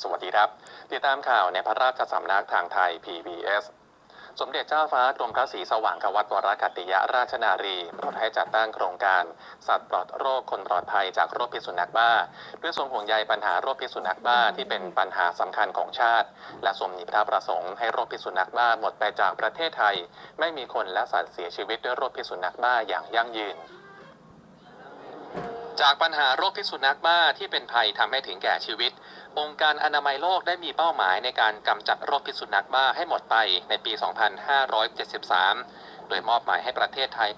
สวัสดีครับ ติดตามข่าวในพระราชสำนักทางไทย PBS สมเด็จเจ้าฟ้ากรมพระศรีสว่างควัตวรกัตติยราชนารีโปรดให้จัดตั้งโครงการ สัตว์ปลอดโรคคนปลอดภัยจากโรคพิษสุนัขบ้าเพื่อทรงห่วงใยปัญหาโรคพิษสุนัขบ้าที่เป็นปัญหาสำคัญของชาติ และทรงมีพระประสงค์ให้โรคพิษสุนัขบ้าหมดไปจากประเทศไทย ไม่มีคนและสัตว์เสียชีวิตด้วยโรคพิษสุนัขบ้าอย่างยั่งยืน จากปัญหาโรคพิษสุนัขบ้าที่เป็นภัยทำให้ถึงแก่ชีวิต องค์การอนามัยโลกได้มีเป้าหมายในการกำจัดโรคพิษสุนัขบ้าให้หมดไปในปี 2573 โดยมอบหมายให้ประเทศไทย